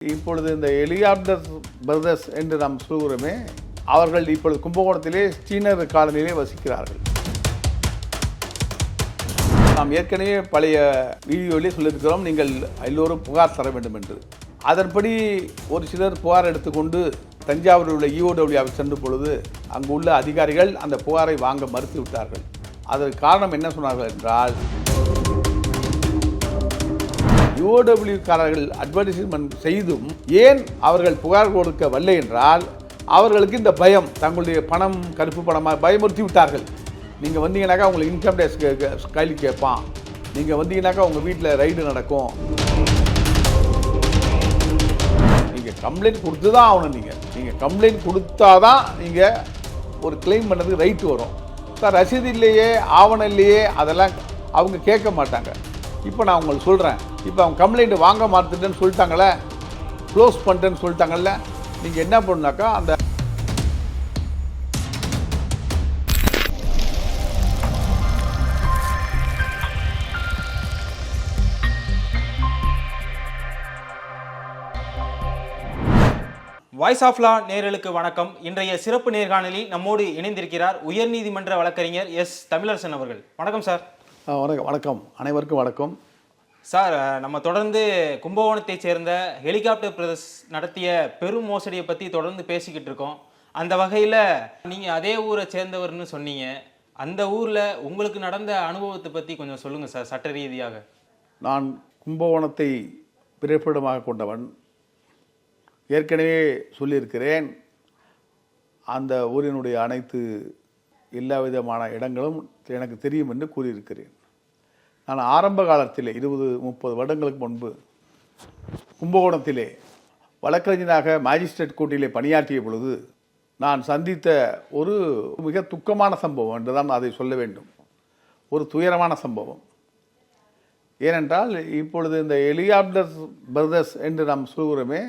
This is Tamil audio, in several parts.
இப்பொழுது இந்த எலியாப்டர் பிரதர்ஸ் என்று நாம் சொல்கிறோமே அவர்கள் இப்பொழுது கும்பகோணத்திலே சீனர் காலனியிலே வசிக்கிறார்கள். நாம் ஏற்கனவே பழைய வீடியோவிலே சொல்லியிருக்கிறோம் நீங்கள் எல்லோரும் புகார் தர வேண்டும் என்று. அதன்படி ஒரு சிலர் புகார் எடுத்துக்கொண்டு தஞ்சாவூரில் உள்ள இஓடபிள்யூவை சென்ற பொழுது அங்கு உள்ள அதிகாரிகள் அந்த புகாரை வாங்க மறுத்து விட்டார்கள் அதற்கு காரணம் என்ன சொன்னார்கள் என்றால் யூஓடபிள்யூக்காரர்கள் அட்வர்டைஸ்மெண்ட் செய்தும் ஏன் அவர்கள் புகார் கொடுக்கவில்லை என்றால் அவர்களுக்கு இந்த பயம் தங்களுடைய பணம் கருப்பு பணமாக பயமுறுத்தி விட்டார்கள். நீங்கள் வந்தீங்கன்னாக்கா உங்களுக்கு இன்கம் டேக்ஸ் கைலி கேட்பான். நீங்கள் வந்தீங்கன்னாக்கா உங்கள் வீட்டில் ரைடு நடக்கும். நீங்கள் கம்ப்ளைண்ட் கொடுத்து தான் ஆகணும் நீங்கள் நீங்கள் கம்ப்ளைண்ட் கொடுத்தா தான் நீங்கள் ஒரு கிளைம் பண்ணுறதுக்கு ரைட்டு வரும். சார் ரசீது இல்லையே ஆவணம் இல்லையே அதெல்லாம் அவங்க கேட்க மாட்டாங்க. இப்போ நான் உங்களுக்கு சொல்கிறேன் இப்போ அவங்க கம்ப்ளைண்ட் வாங்க மாற்றுட்டேன்னு சொல்லிட்டாங்களே க்ளோஸ் பண்ணிட்டேன்னு சொல்லிட்டாங்கல்ல? நீங்கள் என்ன பண்ணுனாக்கா அந்த வாய்ஸ் ஆஃப் லா நேர்களுக்கு வணக்கம். இன்றைய சிறப்பு நேர்காணலில் நம்மோடு இணைந்திருக்கிறார் உயர்நீதிமன்ற வழக்கறிஞர் எஸ். தமிழரசன் அவர்கள். வணக்கம் சார். வணக்கம் வணக்கம். அனைவருக்கும் வணக்கம். சார் நம்ம தொடர்ந்து கும்பகோணத்தைச் சேர்ந்த ஹெலிகாப்டர் பிரதர்ஸ் நடத்திய பெரும் மோசடியை பற்றி தொடர்ந்து பேசிக்கிட்டு இருக்கோம். அந்த வகையில் நீங்கள் அதே ஊரை சேர்ந்தவர்னு சொன்னீங்க. அந்த ஊரில் உங்களுக்கு நடந்த அனுபவத்தை பற்றி கொஞ்சம் சொல்லுங்கள் சார் சட்ட ரீதியாக. நான் கும்பகோணத்தை பிறப்பிடமாக கொண்டவன். ஏற்கனவே சொல்லியிருக்கிறேன். அந்த ஊரினுடைய அனைத்து எல்லா விதமான இடங்களும் எனக்கு தெரியும் என்று கூறியிருக்கிறேன். நான் ஆரம்ப காலத்திலே இருபது முப்பது வருடங்களுக்கு முன்பு கும்பகோணத்திலே வழக்கறிஞராக மாஜிஸ்ட்ரேட் கோர்ட்டிலே பணியாற்றிய பொழுது நான் சந்தித்த ஒரு மிக துக்கமான சம்பவம் என்றுதான் அதை சொல்ல வேண்டும். ஒரு துயரமான சம்பவம். ஏனென்றால் இப்பொழுது இந்த எலியாப்டர் பிரதர்ஸ் என்று நாம் சொல்கிறோமே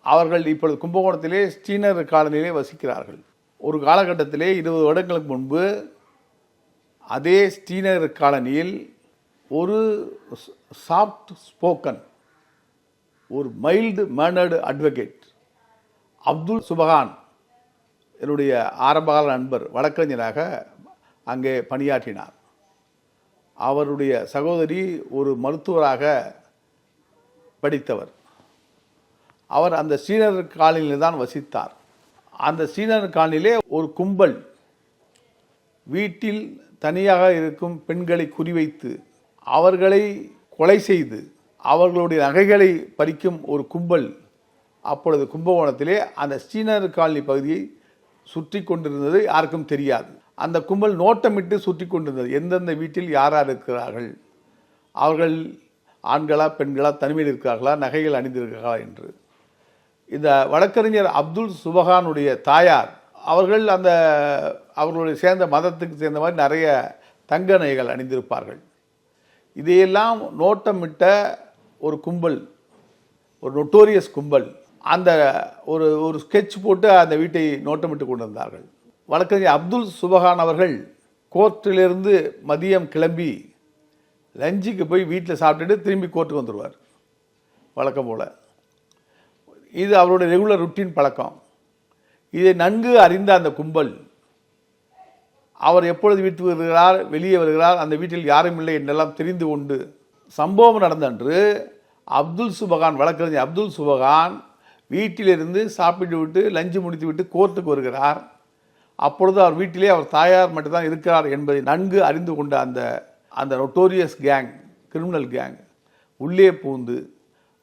அவர்கள் இப்பொழுது கும்பகோணத்திலே ஸ்ரீநகர் காலனியிலே வசிக்கிறார்கள். ஒரு காலகட்டத்திலே இருபது வருடங்களுக்கு முன்பு அதே ஸ்ரீநகர் காலனியில் ஒரு சாஃப்ட் ஸ்போக்கன் ஒரு mild mannered advocate Abdul Subhan என்னுடைய ஆரம்பகால நண்பர் வழக்கறிஞராக அங்கே பணியாற்றினார். அவருடைய சகோதரி ஒரு மருத்துவராக படித்தவர். அவர் அந்த ஸ்ரீநகர் காலனியில் தான் வசித்தார். அந்த ஸ்ரீநகர் காலனிலே ஒரு கும்பல் வீட்டில் தனியாக இருக்கும் பெண்களை குறிவைத்து அவர்களை கொலை செய்து அவர்களுடைய நகைகளை பறிக்கும் ஒரு கும்பல் அப்பொழுது கும்பகோணத்திலே அந்த ஸ்ரீநகர் காலனி பகுதியை சுற்றி கொண்டிருந்தது யாருக்கும் தெரியாது. அந்த கும்பல் நோட்டமிட்டு சுற்றி கொண்டிருந்தது. எந்தெந்த வீட்டில் யார் யார் இருக்கிறார்கள்? அவர்கள் ஆண்களா பெண்களா தனிமையில் இருக்கிறார்களா நகைகள் அணிந்திருக்கிறார்களா என்று. இந்த வழக்கறிஞர் அப்துல் சுபகானுடைய தாயார் அவர்கள் அந்த அவர்களுடைய சேர்ந்த மதத்துக்கு சேர்ந்த மாதிரி நிறைய தங்க நகைகள் அணிந்திருப்பார்கள். இதையெல்லாம் நோட்டமிட்ட ஒரு கும்பல் ஒரு நொட்டோரியஸ் கும்பல் அந்த ஒரு ஒரு ஸ்கெட்ச் போட்டு அந்த வீட்டை நோட்டமிட்டு கொண்டிருந்தார்கள். வழக்கறிஞர் அப்துல் சுபகான் அவர்கள் கோர்ட்டிலிருந்து மதியம் கிளம்பி லஞ்சுக்கு போய் வீட்டில் சாப்பிட்டுட்டு திரும்பி கோர்ட்டுக்கு வந்துடுவார் வழக்கம் போல். இது அவருடைய ரெகுலர் ருட்டீன் பழக்கம். இதை நன்கு அறிந்த அந்த கும்பல் அவர் எப்பொழுது வீட்டுக்கு வருகிறார் வெளியே வருகிறார் அந்த வீட்டில் யாரும் இல்லை என்றெல்லாம் தெரிந்து கொண்டு சம்பவம் நடந்த அன்று அப்துல் சுபகான் வழக்கறிஞர் அப்துல் சுபகான் வீட்டிலிருந்து சாப்பிட்டு விட்டு லஞ்சு முடித்து விட்டு கோர்ட்டுக்கு வருகிறார். அப்பொழுது அவர் வீட்டிலே அவர் தாயார் மட்டும்தான் இருக்கிறார் என்பதை நன்கு அறிந்து கொண்ட அந்த அந்த நொட்டோரியஸ் கேங் கிரிமினல் கேங் உள்ளே பூந்து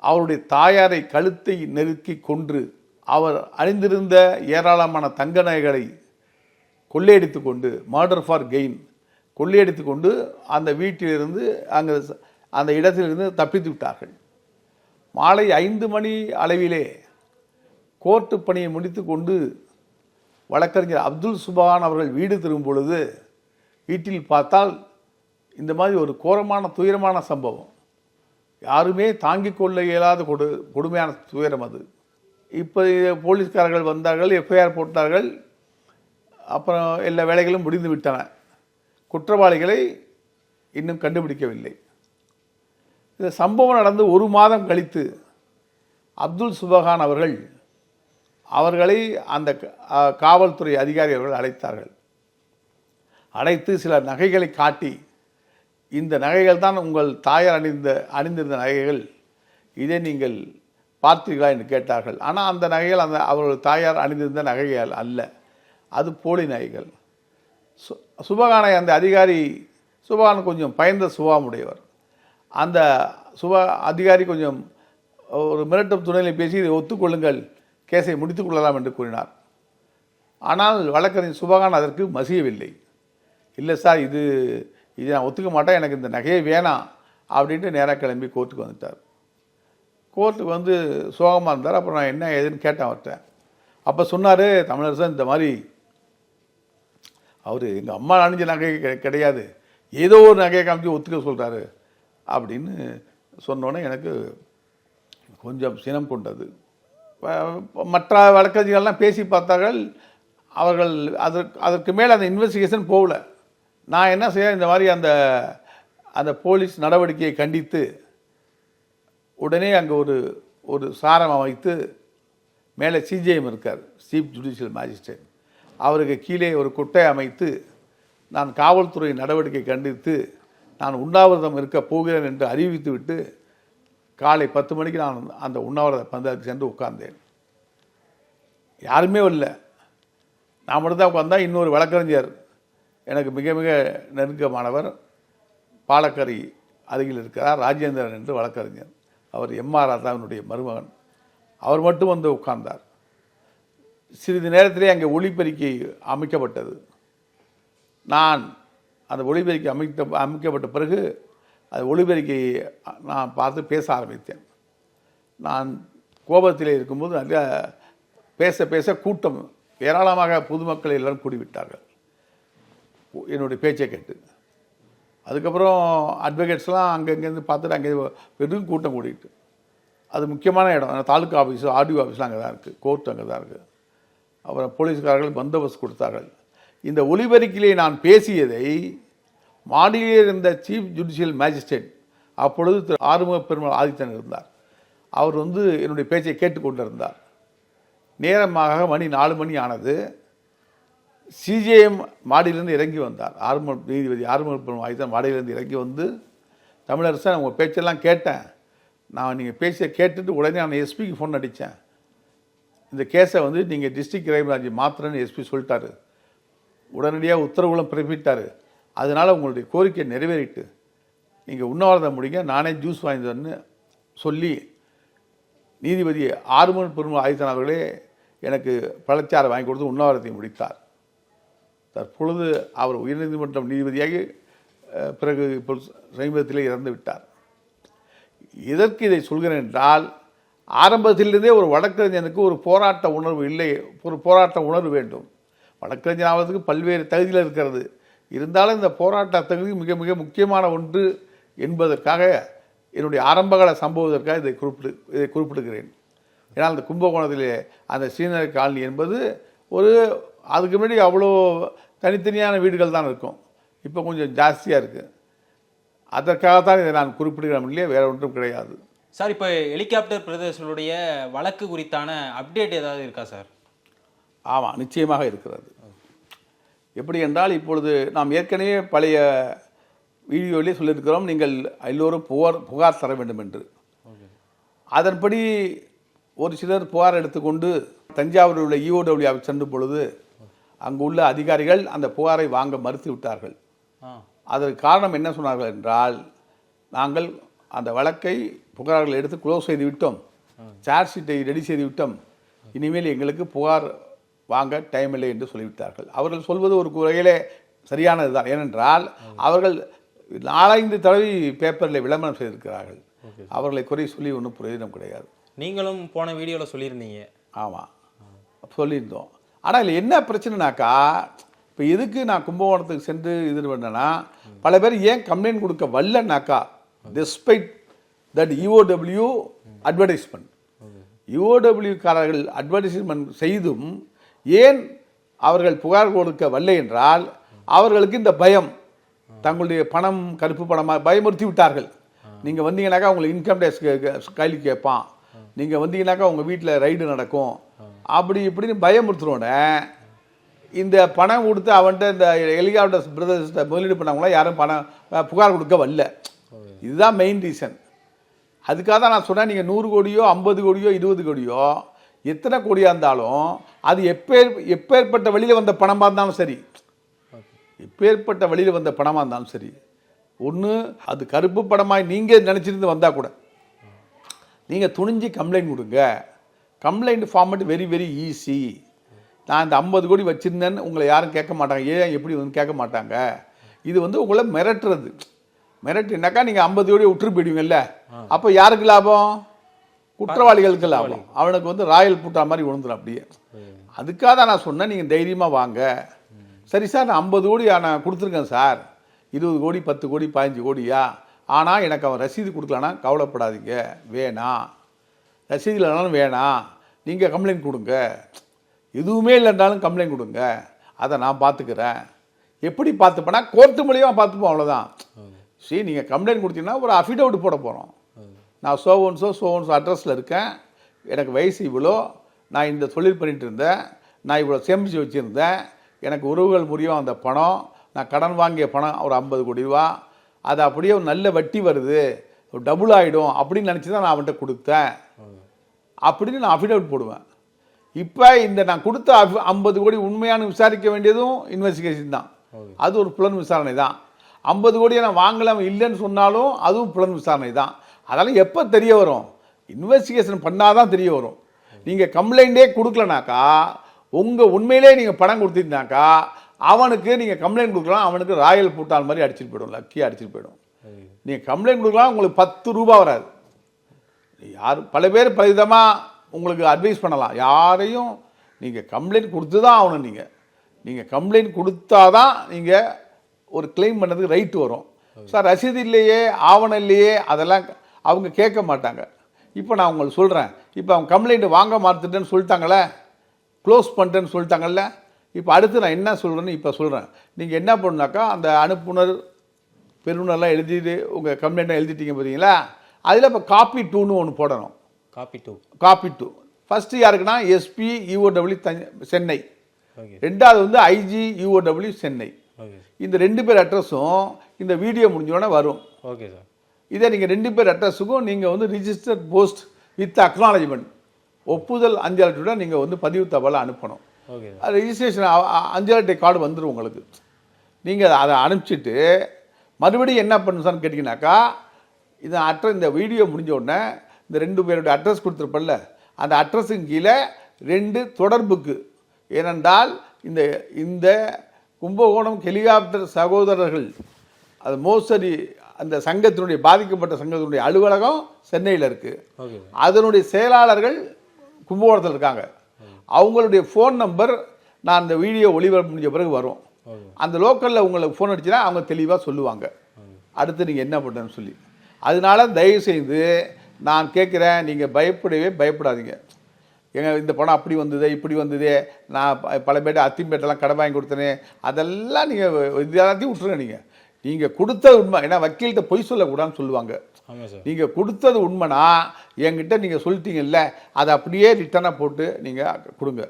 அவருடைய தாயாரை கழுத்தை நெருக்கி கொன்று அவர் அணிந்திருந்த ஏராளமான தங்க நகைகளை கொள்ளையடித்து கொண்டு மர்டர் ஃபார் கெயின் கொள்ளையடித்து கொண்டு அந்த வீட்டிலிருந்து அங்கே அந்த இடத்திலிருந்து தப்பித்து விட்டார்கள். மாலை ஐந்து மணி அளவிலே கோர்ட்டு பணியை முடித்து கொண்டு வழக்கறிஞர் அப்துல் சுபான் அவர்கள் வீடு திரும்பும் பொழுது வீட்டில் பார்த்தால் இந்த மாதிரி ஒரு கோரமான துயரமான சம்பவம். யாருமே தாங்கிக் கொள்ள இயலாத கொடு கொடுமையான துயரம் அது. இப்போ போலீஸ்காரர்கள் வந்தார்கள் எஃப்ஐஆர் போட்டார்கள் அப்புறம் எல்லா வேலைகளும் முடிந்து விட்டன. குற்றவாளிகளை இன்னும் கண்டுபிடிக்கவில்லை. இந்த சம்பவம் நடந்து ஒரு மாதம் கழித்து அப்துல் சுபகான் அவர்கள் அவர்களை அந்த க- காவல்துறை அதிகாரி அவர்கள் அழைத்தார்கள். அழைத்து சில நகைகளை காட்டி இந்த நகைகள் தான் உங்கள் தாயார் அணிந்த அணிந்திருந்த நகைகள். இதை நீங்கள் பார்த்தீர்களா என்று கேட்டார்கள். ஆனால் அந்த நகைகள் அந்த அவர்கள் தாயார் அணிந்திருந்த நகைகள் அல்ல. அது போலி நகைகள். சு சுபகானை அந்த அதிகாரி சுபகான் கொஞ்சம் பயந்த சுபாமுடையவர் அந்த சுப அதிகாரி கொஞ்சம் ஒரு மிரட்டும் துணையில் பேசி இதை ஒத்துக்கொள்ளுங்கள். கேஸை முடித்துக் கொள்ளலாம் என்று கூறினார். ஆனால் வழக்கறிஞர் சுபகான் அதற்கு மசியவில்லை. இல்லை சார் இது இது நான் ஒத்துக்க மாட்டேன் எனக்கு இந்த நகையே வேணாம் அப்படின்ட்டு நேராக கிளம்பி கோர்ட்டுக்கு வந்துட்டார். கோர்ட்டுக்கு வந்து சோகமாக இருந்தார். அப்புறம் நான் என்ன ஏதுன்னு கேட்டேன் அவர்கிட்ட. அப்போ சொன்னார் தமிழரசன் இந்த மாதிரி அவர் எங்கள் அம்மா அணிஞ்ச நகை கிடையாது. ஏதோ ஒரு நகையை காமிச்சு ஒத்துக்க சொல்கிறாரு அப்படின்னு சொன்னோன்னே எனக்கு கொஞ்சம் சினம் கொண்டது. மற்ற வழக்கறிஞர்கள்லாம் பேசி பார்த்தார்கள். அவர்கள் அதற்கு அதற்கு மேலே அந்த இன்வெஸ்டிகேஷன் போகல. நான் என்ன செய்ய இந்த மாதிரி அந்த அந்த போலீஸ் நடவடிக்கையை கண்டித்து உடனே அங்கே ஒரு ஒரு சாரம் அமைத்து மேலே சிஜிஎம் இருக்கார் சீஃப் ஜுடிஷியல் மேஜிஸ்ட்ரேட். அவருக்கு கீழே ஒரு குட்டை அமைத்து நான் காவல்துறை நடவடிக்கை கண்டித்து நான் உண்ணாவிரதம் இருக்க போகிறேன் என்று அறிவித்துவிட்டு காலை பத்து மணிக்கு நான் அந்த உண்ணாவிரத பந்தலுக்கு சென்று உட்கார்ந்தேன். யாருமே இல்லை. நான் மட்டும்தான் உட்காந்தா இன்னொரு வழக்கறிஞர் எனக்கு மிக மிக நெருக்கமானவர் பாலக்கரி அருகில் இருக்கிறார் ராஜேந்திரன் என்று வழக்கறிஞர். அவர் எம்ஆர் ராதாவினுடைய மருமகன். அவர் மட்டும் வந்து உட்கார்ந்தார். சிறிது நேரத்திலே அங்கே ஒளிபெருக்கி அமைக்கப்பட்டது. நான் அந்த ஒளிபெருக்கி அமைத்த அமைக்கப்பட்ட பிறகு அது ஒளிபெருக்கி நான் பார்த்து பேச ஆரம்பித்தேன். நான் கோபத்திலே இருக்கும்போது நிறைய பேச பேச கூட்டம் ஏராளமாக பொதுமக்கள் எல்லாரும் கூடிவிட்டார்கள். என்னுடைய பேச்சை கேட்டு. அதுக்கப்புறம் அட்வொகேட்ஸ்லாம் அங்கங்கேருந்து பார்த்துட்டு அங்கே பெரும் கூட்டம் கூடிட்டு. அது முக்கியமான இடம். தாலுக்கா ஆஃபீஸு ஆர்டிஓ ஆஃபீஸ்லாம் அங்கே தான் இருக்குது கோர்ட் அங்கே தான் இருக்குது அப்புறம் போலீஸ்காரர்கள் பந்தோபஸ்து கொடுத்தார்கள். இந்த ஒலிபெருக்கிலே நான் பேசியதை மாநில இருந்த சீஃப் ஜுடிஷியல் மேஜிஸ்ட்ரேட் அப்பொழுது திரு ஆறுமுக பெருமாள் ஆதித்தன் இருந்தார். அவர் வந்து என்னுடைய பேச்சை கேட்டுக்கொண்டிருந்தார். நேரமாக மணி நாலு மணி ஆனது. சிஜேஎம் மாடியிலிருந்து இறங்கி வந்தார். ஆறுமுக நீதிபதி ஆறுமுக பெருமாள் ஆதித்தன் மாடியிலிருந்து இறங்கி வந்து தமிழரசன் உங்கள் பேச்செல்லாம் கேட்டேன். நான் நீங்கள் பேசிய கேட்டுட்டு உடனே நான் எஸ்பிக்கு ஃபோன் அடித்தேன் இந்த கேஸை வந்து நீங்கள் டிஸ்ட்ரிக்ட் கிரைம் பிரான்ச் மாத்திரன்னு எஸ்பி சொல்லிட்டாரு. உடனடியாக உத்தரவுகளும் பிறப்பிட்டார் அதனால் உங்களுடைய கோரிக்கை நிறைவேறிட்டு நீங்கள் உண்ணாவிரதம் முடிங்க. நானே ஜூஸ் வாங்கிதன்னு சொல்லி நீதிபதி ஆறுமன் பெருமாள் ஆதித்தன் அவர்களே எனக்கு பழச்சாறு வாங்கி கொடுத்து உண்ணாவிரதத்தை முடித்தார். தற்பொழுது அவர் உயர்நீதிமன்றம் நீதிபதியாகி பிறகு இப்போ சமீபத்திலே இறந்து விட்டார். எதற்கு இதை சொல்கிறேன் என்றால் ஆரம்பத்திலிருந்தே ஒரு வழக்கறிஞனுக்கு ஒரு போராட்ட உணர்வு இல்லை ஒரு போராட்ட உணர்வு வேண்டும். வழக்கறிஞர் ஆவதற்கு பல்வேறு தகுதியில் இருக்கிறது. இருந்தாலும் இந்த போராட்ட தகுதி மிக மிக முக்கியமான ஒன்று என்பதற்காக என்னுடைய ஆரம்பகால சம்பவத்திற்காக இதை குறிப்பிடு இதை குறிப்பிடுகிறேன். ஏன்னால் அந்த கும்பகோணத்திலே அந்த சீனர் காலனி என்பது ஒரு அதுக்கு முன்னாடி அவ்வளோ தனித்தனியான வீடுகள் தான் இருக்கும். இப்போ கொஞ்சம் ஜாஸ்தியாக இருக்குது அதற்காகத்தான் இதை நான் குறிப்பிடுகிறேன் இல்லையா? வேற ஒன்றும் கிடையாது. சார் இப்போ ஹெலிகாப்டர் பிரதர்ஷனுடைய வழக்கு குறித்தான அப்டேட் ஏதாவது இருக்கா சார்? ஆமாம் நிச்சயமாக இருக்கிறது. எப்படி என்றால் இப்பொழுது நாம் ஏற்கனவே பழைய வீடியோவிலே சொல்லியிருக்கிறோம் நீங்கள் எல்லோரும் புகார் புகார் தர வேண்டும் என்று. அதன்படி ஒரு சிலர் புகார் எடுத்துக்கொண்டு தஞ்சாவூரில் உள்ள இஓடபிள்யூ சென்ற பொழுது அங்குள்ள அதிகாரிகள் அந்த புகாரை வாங்க மறுத்து விட்டார்கள் அதற்கு காரணம் என்ன சொன்னார்கள் என்றால் நாங்கள் அந்த வழக்கை புகார்கள் எடுத்து க்ளோஸ் செய்து விட்டோம். சார்ஜ் ஷீட்டை ரெடி செய்து விட்டோம். இனிமேல் எங்களுக்கு புகார் வாங்க டைம் இல்லை என்று சொல்லிவிட்டார்கள். அவர்கள் சொல்வது ஒரு வகையிலே சரியானது தான். ஏனென்றால் அவர்கள் நாலஞ்சு தடவை பேப்பரில் விளம்பரம் செய்திருக்கிறார்கள். அவர்களை குறை சொல்லி ஒன்றும் பிரயோஜனம் கிடையாது. நீங்களும் போன வீடியோவில் சொல்லியிருந்தீங்க. ஆமாம் சொல்லியிருந்தோம். ஆனால் இதில் என்ன பிரச்சனைனாக்கா இப்போ எதுக்கு நான் கும்பகோணத்துக்கு சென்று இது பண்ணேன்னா பல பேர் ஏன் கம்ப்ளைண்ட் கொடுக்க வரலனாக்கா despite தட் இஓடபிள்யூ அட்வர்டைஸ்மெண்ட் காரர்கள் அட்வர்டைஸ்மெண்ட் செய்தும் ஏன் அவர்கள் புகார் கொடுக்க வரலை என்றால் அவர்களுக்கு இந்த பயம். தங்களுடைய பணம் கருப்பு பணமாக பயமுறுத்தி விட்டார்கள். நீங்கள் வந்தீங்கன்னாக்கா உங்களுக்கு இன்கம் டேக்ஸ் கையில் கேட்பான் நீங்கள் வந்தீங்கன்னாக்கா உங்கள் வீட்டில் ரைடு நடக்கும். அப்படி இப்படின்னு பயமுறுத்துறோன்னே இந்த பணம் கொடுத்து அவன்கிட்ட இந்த ஹெலிகாப்டர்ஸ் பிரதர்ஸ்கிட்ட முதலீடு பண்ணவங்களாம் யாரும் பணம் புகார் கொடுக்க வரல. இதுதான் மெயின் ரீசன் அதுக்காக தான் நான் சொன்னேன் நீங்கள் நூறு கோடியோ ஐம்பது கோடியோ இருபது கோடியோ எத்தனை கோடியாக இருந்தாலும் அது எப்பேர் எப்பேற்பட்ட வழியில் வந்த பணமாக இருந்தாலும் சரி. எப்பேற்பட்ட வழியில் வந்த பணமாக இருந்தாலும் சரி. ஒன்று அது கருப்பு பணமாக நீங்கள் நினச்சிருந்து வந்தால் கூட. நீங்கள் துணிஞ்சு கம்ப்ளைண்ட் கொடுங்க. Complaint format very very easy நான் இந்த ஐம்பது கோடி வச்சுருந்தேன்னு உங்களை யாரும் கேட்க மாட்டாங்க. ஏன் எப்படி வந்து கேட்க மாட்டாங்க? இது வந்து உங்களை மிரட்டுறது. மிரட்டுனாக்கா நீங்கள் ஐம்பது கோடி விட்டுரு போயிடுவீங்கல்ல. அப்போ யாருக்கு லாபம்? குற்றவாளிகளுக்கு லாபம். அவனுக்கு வந்து ராயல் பூட்டா மாதிரி விழுந்துடும் அப்படியே. அதுக்காக தான் நான் சொன்னேன் நீங்கள் தைரியமாக வாங்க. சரி சார் நான் ஐம்பது கோடி நான் கொடுத்துருக்கேன் சார். இருபது கோடி பத்து கோடி பதினஞ்சு கோடியா? ஆனால் எனக்கு அவன் ரசீது கொடுக்கலன்னா கவலைப்படாதீங்க. வேணாம். ரசீது இல்லைனாலும் வேணாம் நீங்கள் கம்ப்ளைண்ட் கொடுங்க. எதுவுமே இல்லைன்னாலும் கம்ப்ளைண்ட் கொடுங்க. அதை நான் பார்த்துக்கிறேன் எப்படி பார்த்துப்பேனா கோர்ட்டு மூலியமாக பார்த்துப்போம் அவ்வளோதான் சரி நீங்கள் கம்ப்ளைண்ட் கொடுத்தீங்கன்னா ஒரு அஃபிடவிட் போட போகிறோம் நான் சோவன்ஸோ சோவன்ஸோ அட்ரஸில் இருக்கேன். எனக்கு வயசு இவ்வளோ. நான் இந்த தொழில் பண்ணிகிட்டு இருந்தேன். நான் இவ்வளோ சேமித்து வச்சுருந்தேன். எனக்கு உறவுகள் மூலியம் அந்த பணம் நான் கடன் வாங்கிய பணம் ஒரு ஐம்பது கோடி ரூபா. அது அப்படியே ஒரு நல்ல வட்டி வருது. டபுள் ஆகிடும் அப்படின்னு நினச்சி தான் நான் அவன்கிட்ட கொடுத்தேன். அப்படின்னு நான் அஃபிடவிட் போடுவேன். இப்போ இந்த நான் கொடுத்த ஐம்பது கோடி உண்மையான விசாரிக்க வேண்டியதும் இன்வெஸ்டிகேஷன் தான். அது ஒரு புலன் விசாரணை தான். ஐம்பது கோடியை நான் வாங்கலாம் இல்லைன்னு சொன்னாலும் அதுவும் புலன் விசாரணை தான். அதெல்லாம் எப்போ தெரிய வரும்? இன்வெஸ்டிகேஷன் பண்ணாதான் தெரிய வரும். நீங்கள் கம்ப்ளைண்ட்டே கொடுக்கலனாக்கா உங்கள் உண்மையிலே நீங்கள் பணம் கொடுத்தீங்கனாக்கா அவனுக்கு நீங்கள் கம்ப்ளைண்ட் கொடுக்கலாம் அவனுக்கு ராயல் பூட்டான் மாதிரி அடிச்சிட்டு போயிடும் லக்கியாக அடிச்சிட்டு போயிடும். நீங்கள் கம்ப்ளைண்ட் கொடுக்கலாம் உங்களுக்கு பத்து ரூபா வராது. யார் பல பேர் பல விதமாக உங்களுக்கு அட்வைஸ் பண்ணலாம். யாரையும் நீங்கள் கம்ப்ளைண்ட் கொடுத்து தான் ஆகணும் நீங்கள் நீங்கள் கம்ப்ளைண்ட் கொடுத்தா தான் நீங்கள் ஒரு கிளைம் பண்ணதுக்கு ரைட்டு வரும். சார் ரசீது இல்லையே ஆவணம் இல்லையே அதெல்லாம் அவங்க கேட்க மாட்டாங்க. இப்போ நான் உங்களுக்கு சொல்கிறேன் இப்போ அவங்க கம்ப்ளைண்ட் வாங்க மாற்றுட்டேன்னு சொல்லிட்டாங்களே க்ளோஸ் பண்ணிட்டேன்னு சொல்லிட்டாங்கல்ல இப்போ அடுத்து நான் என்ன சொல்கிறேன்னு இப்போ சொல்கிறேன் நீங்கள் என்ன பண்ணுனாக்கா அந்த அனுப்புனர் பெருநர்லாம் எழுதிட்டு உங்கள் கம்ப்ளைண்ட்டை எழுதிட்டீங்க பார்த்தீங்களா? அதில் இப்போ காப்பி டூன்னு ஒன்று போடணும். Copy two. Copy two. First யாருக்குன்னா எஸ்பி யூஓடபிள்யூ தஞ்ச சென்னை. ரெண்டாவது வந்து ஐஜி யூஓடபிள்யூ சென்னை. ஓகே இந்த ரெண்டு பேர் அட்ரஸும் இந்த வீடியோ முடிஞ்சோடனே வரும். Okay sir. இதே நீங்கள் ரெண்டு பேர் அட்ரஸுக்கும் நீங்கள் வந்து ரிஜிஸ்டர் போஸ்ட் வித் அக்னாலஜ்மெண்ட் ஒப்புதல் அஞ்சலட்டுடன் நீங்கள் வந்து பதிவு தபாலை அனுப்பணும். ஓகே ரெஜிஸ்ட்ரேஷன் அஞ்சலட்டை கார்டு வந்துடும் உங்களுக்கு. நீங்கள் அதை அனுப்பிச்சிட்டு மறுபடியும் என்ன பண்ணணும் சார்னு கேட்டிங்கனாக்கா இந்த அட்ரஸ் இந்த வீடியோ முடிஞ்ச உடனே இந்த ரெண்டு பேருடைய அட்ரஸ் கொடுத்துருப்பல்ல அந்த அட்ரஸுக்கு கீழே ரெண்டு தொடர்புக்கு. ஏனென்றால் இந்த இந்த கும்பகோணம் ஹெலிகாப்டர் சகோதரர்கள் அது மோசடி அந்த சங்கத்தினுடைய பாதிக்கப்பட்ட சங்கத்தினுடைய அலுவலகம் சென்னையில் இருக்குது அதனுடைய செயலாளர்கள் கும்பகோணத்தில் இருக்காங்க. அவங்களுடைய ஃபோன் நம்பர் நான் அந்த வீடியோ ஒளிபரப்பு முடிஞ்ச பிறகு வரும். அந்த லோக்கலில் உங்களுக்கு ஃபோன் அடிச்சுன்னா அவங்க தெளிவாக சொல்லுவாங்க. அடுத்து நீங்கள் என்ன பண்ணுறேன்னு சொல்லி. அதனால தயவு செய்து நான் கேட்குறேன் நீங்கள் பயப்படவே பயப்படாதீங்க. ஏங்க இந்த பணம் அப்படி வந்ததே இப்படி வந்ததே நான் பல பேர்ட்ட அத்திம்பேட்டெல்லாம் கடை வாங்கி கொடுத்தனே அதெல்லாம் நீங்கள் இது எல்லாத்தையும் விட்டுருங்க நீங்கள் நீங்கள் கொடுத்தது உண்மை ஏன்னா வக்கீல்கிட்ட பொய் சொல்லக்கூடாதுன்னு சொல்லுவாங்க. நீங்கள் கொடுத்தது உண்மைனா என்கிட்ட நீங்கள் சொல்லிட்டீங்கல்ல அதை அப்படியே ரிட்டனாக போட்டு நீங்கள் கொடுங்க.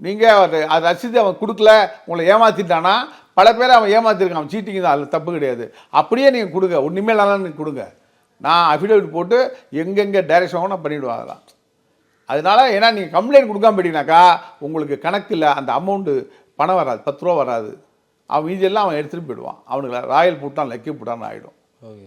நீங்கள் அது ரசீது அவன் கொடுக்கல உங்களை ஏமாத்திட்டானா பல பேரை அவன் ஏமாத்திருக்கான். அவன் சீட்டிங் தான். அதில் தப்பு கிடையாது. அப்படியே நீங்கள் கொடுங்க. ஒன்றுமே இல்லாமல் நீங்கள் கொடுங்க. நான் அஃபிடவிட் போட்டு எங்கெங்கே டைரக்ஷன் நான் பண்ணிவிடுவேன் அதெல்லாம். அதனால ஏன்னா நீங்கள் கம்ப்ளைண்ட் கொடுக்காம போயிட்டீங்கனாக்கா உங்களுக்கு கணக்கில் அந்த அமௌண்ட்டு பணம் வராது. பத்து ரூபா வராது. அவன் மீதியெல்லாம் அவன் எடுத்துகிட்டு போயிடுவான். அவனுக்கு ராயல் போட்டான் லக்கி போட்டான்னு ஆகிடும் ஓகே.